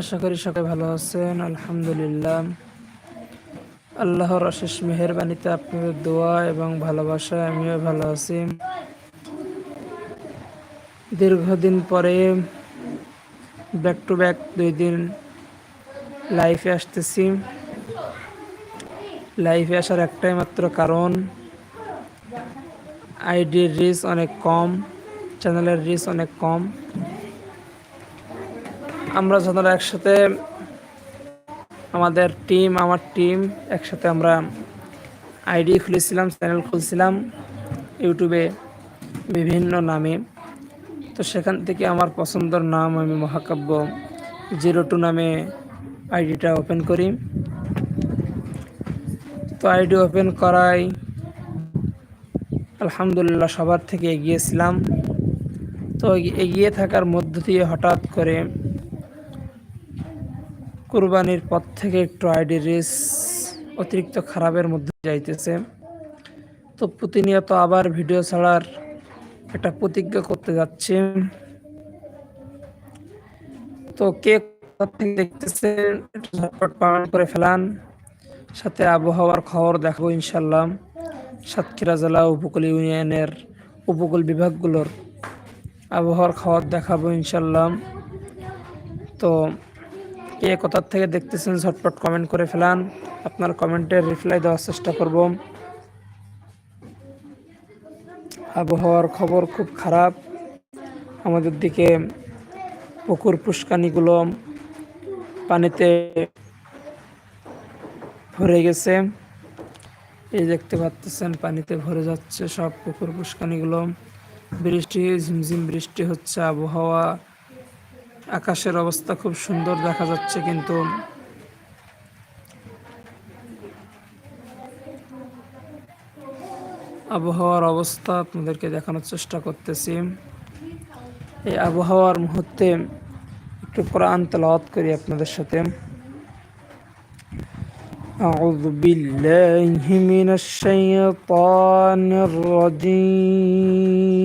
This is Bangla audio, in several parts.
আশা করি সবাই ভালো আছেন, আলহামদুলিল্লাহ। আল্লাহর অশেষ মেহরবানিতে আপনাদের দোয়া এবং ভালোবাসায় আমিও ভালো আছি। দীর্ঘদিন পরে ব্যাক টু ব্যাক দুই দিন লাইফে আসতেছি। লাইফে আসার একটাই মাত্র কারণ আইডির রিচ অনেক কম চ্যানেলের রিচ অনেক কম। আমরা যখন একসাথে আমাদের টিম আমার টিম একসাথে আমরা আইডি খুলেছিলাম চ্যানেল খুলছিলাম, ইউটিউবে বিভিন্ন নামে। তো সেখান থেকে আমার পছন্দের নাম আমি মহাকাব্য জিরো টু নামে আইডিটা ওপেন করি। তো আইডি ওপেন করাই আলহামদুলিল্লাহ সবার থেকে এগিয়েছিলাম। তো এগিয়ে থাকার মধ্য দিয়ে হঠাৎ করে কুরবানির পর থেকে একটু আইডি রেস অতিরিক্ত খারাপের মধ্যে যাইতেছে। তো প্রতিনিয়ত আবার ভিডিও ছাড়ার একটা প্রতিজ্ঞা করতে যাচ্ছি। তো কে দেখতেছে পালন করে ফেলান। সাথে আবহাওয়ার খবর দেখাবো ইনশাল্লাহ সাতক্ষীরা জেলা উপকূল ইউনিয়নের উপকূল বিভাগগুলোর আবহাওয়ার খবর দেখাবো ইনশাল্লাহ তো কে কোথার থেকে দেখতেছেন, ঝটপট কমেন্ট করে ফেলান। আপনার কমেন্টের রিপ্লাই দেওয়ার চেষ্টা করব। আবহাওয়ার খবর খুব খারাপ। আমাদের দিকে পুকুর পুষ্কানিগুলো পানিতে ভরে গেছে। এই দেখতে পাচ্ছেন, পানিতে ভরে যাচ্ছে সব পুকুর পুষ্কানিগুলো। বৃষ্টি, ঝিমঝিম বৃষ্টি হচ্ছে, আবহাওয়া আকাশের অবস্থা খুব সুন্দর দেখা যাচ্ছে কিন্তু আবহাওয়ার অবস্থা আপনাদেরকে দেখানোর চেষ্টা করতেছি এই আবহাওয়ার মুহূর্তে একটু কোরআন তেলাওয়াত করি আপনাদের সাথে أعوذ بالله من الشيطان الرجيم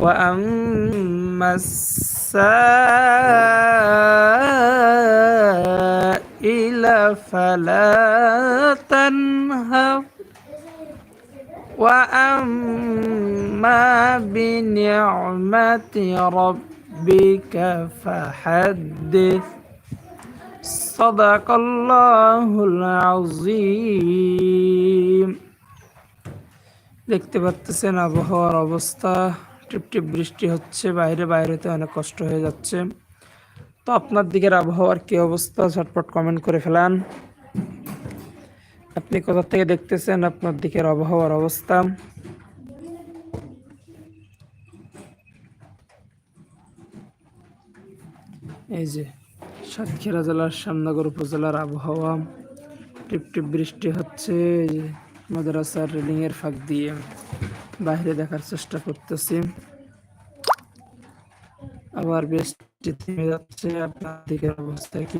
وأما السائل فلا تنهر وأما بنعمة ربك فحدث صدق الله العظيم দেখতে পাচ্ছেন আবহাওয়ার অবস্থা টিপ টিপ বৃষ্টি হচ্ছে, বাইরে বাইরে বাইরেতে অনেক কষ্ট হয়ে যাচ্ছে। তো আপনার দিকের আবহাওয়ার কি অবস্থা, ঝটপট কমেন্ট করে ফেলান। আপনি কোথা থেকে দেখতেছেন আপনার দিকের আবহাওয়ার অবস্থা? এই যে সাতক্ষীরা জেলার শ্যামনগর উপজেলার আবহাওয়া টিপ টিপ বৃষ্টি হচ্ছে মাদ্রাসার এর ফাঁক দিয়ে বাইরে দেখার চেষ্টা করতেছি। আবার বেশ থেমে যাচ্ছে আপনার দিকের অবস্থা কি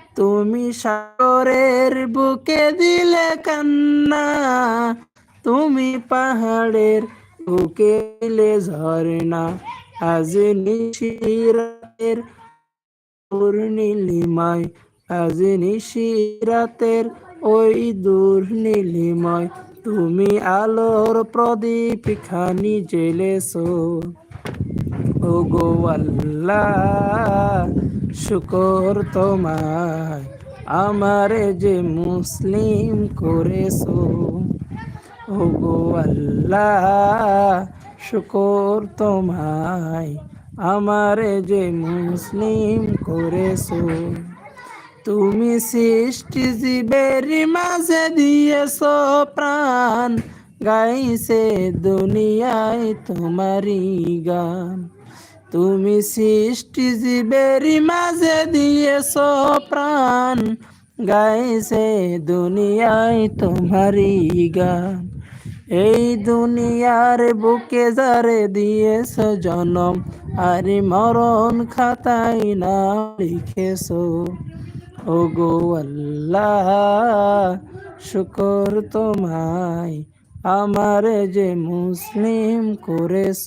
তুমি সাগরের বুকে দিলে কান্না, তুমি পাহাড়ের বুকে দিলে ঝরনা আজ নিশিরাতের নীলিমায়, আজ নিশিরাতের ওই দূর নীলিমায়। তুমি আলোর প্রদীপ খানি জেলেছো ও গো আল্লাহ। শুকর তোমায়, আমারে যে মুসলিম করেছ। ও গো আল্লাহ, শুকর তোমায়, আমারে যে মুসলিম করেছ। তুমি সৃষ্টি জীবের মাঝে দিয়েছ প্রাণ, গাইছে দুনিয়ায় তোমারই গান। তুমি সৃষ্টি জীবের মাঝে দিয়েছ প্রাণ, গাইছে দুনিয়ায় তোমারই গান। এই দুনিয়ার বুকে যারে দিয়েছ জনম, আর মরণ খাতাই না লিখেছ। ও গো আল্লাহ, শুকর তোমায়, আমার যে মুসলিম করেছ।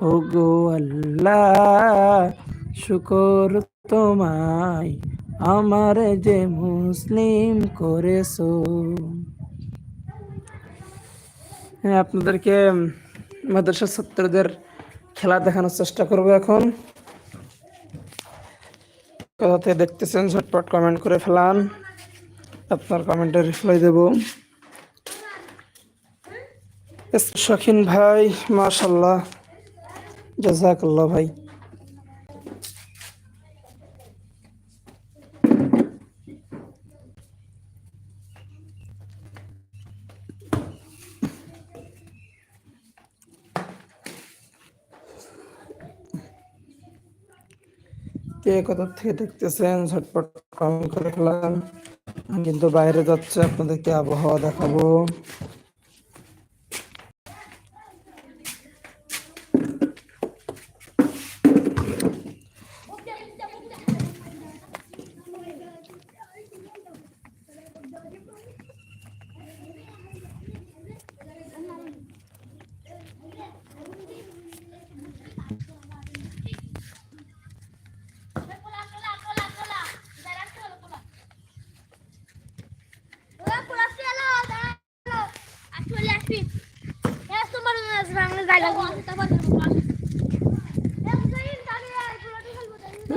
ও গো আল্লাহ, শুকর তোমায়। আমার যে মুসলিম করেছ। হ্যাঁ আপনাদেরকে মাদ্রাসা ছাত্রদের খেলা দেখানোর চেষ্টা করব এখন। কোথা থেকে দেখতেছেন, ঝটপট কমেন্ট করে ফেলান। আপনার কমেন্টে রিপ্লাই দেব। শখিন ভাই মাশাল্লাহ জাজাকাল্লাহ ভাই কে কোথা থেকে দেখতেছেন ঝটপট কমেন্ট করে ফেলান। কিন্তু বাইরে যাচ্ছে, আপনাদেরকে আবহাওয়া দেখাবো।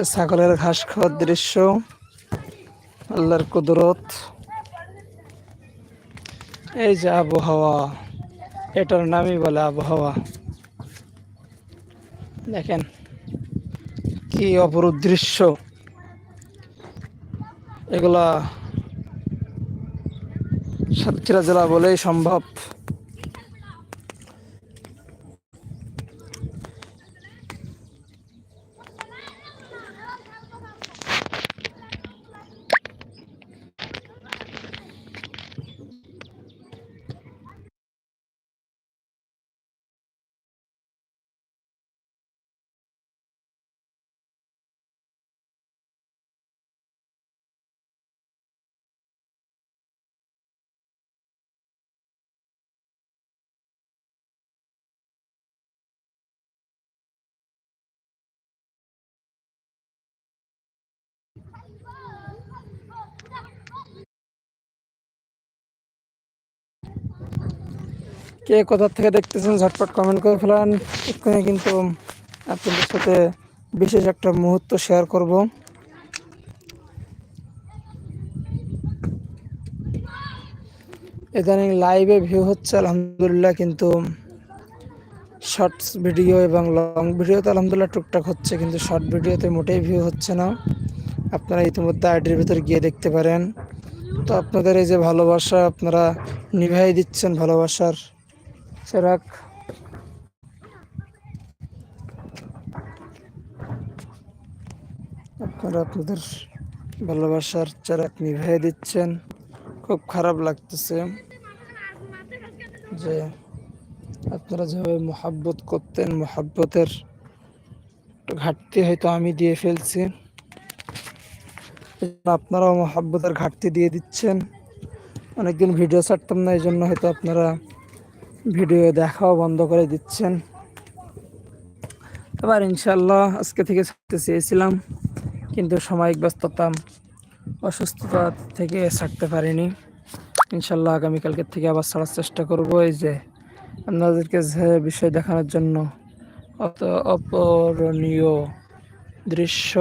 ছাগলের ঘাস খাওয়ার দৃশ্য। আল্লাহর কুদরত। এই যে আবহাওয়া, এটার নামই বলে আবহাওয়া। দেখেন, কি অপরূপ দৃশ্য। এগুলা সাতক্ষীরা জেলা বলেই সম্ভব। কে কোথা থেকে দেখতেছেন, ঝটপট কমেন্ট করে ফেলান। এখানে কিন্তু আপনাদের সাথে বিশেষ একটা মুহূর্ত শেয়ার করব। ইদানিং লাইভে ভিউ হচ্ছে, আলহামদুলিল্লাহ কিন্তু শর্টস ভিডিও এবং লং ভিডিওতে আলহামদুলিল্লাহ টুকটাক হচ্ছে, কিন্তু শর্ট ভিডিওতে মোটেই ভিউ হচ্ছে না। আপনারা ইতিমধ্যে আইডির ভিতরে গিয়ে দেখতে পারেন। তো আপনাদের এই যে ভালোবাসা, আপনারা নিভাই দিচ্ছেন ভালোবাসার সেরাক। আপনারা আপনাদের ভালোবাসার চেরাক নিভাই দিচ্ছেন। খুব খারাপ লাগতেছে যে আপনারা যেভাবে মোহাব্বত করতেন, মোহাব্বতের ঘাটতি হয়তো আমি দিয়ে ফেলছি। আপনারাও মোহাব্বতের ঘাটতি দিয়ে দিচ্ছেন। অনেকদিন ভিডিও ছাড়তাম না, এই জন্য হয়তো আপনারা ভিডিও দেখাও বন্ধ করে দিচ্ছেন। আবার ইনশাল্লাহ আজকে থেকে ছাড়তে চেয়েছিলাম, কিন্তু সাময়িক ব্যস্ততা, অসুস্থতা থেকে ছাড়তে পারিনি। ইনশাল্লাহ আগামীকালকে থেকে আবার ছাড়ার চেষ্টা করব। এই যে আপনাদেরকে যে বিষয় দেখানোর জন্য অত অপরণীয় দৃশ্য।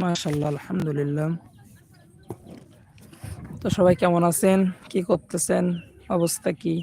মাশাল্লাহ আলহামদুলিল্লাহ। তো সবাই কেমন আছেন? কি করতেছেন? অবস্থা কি?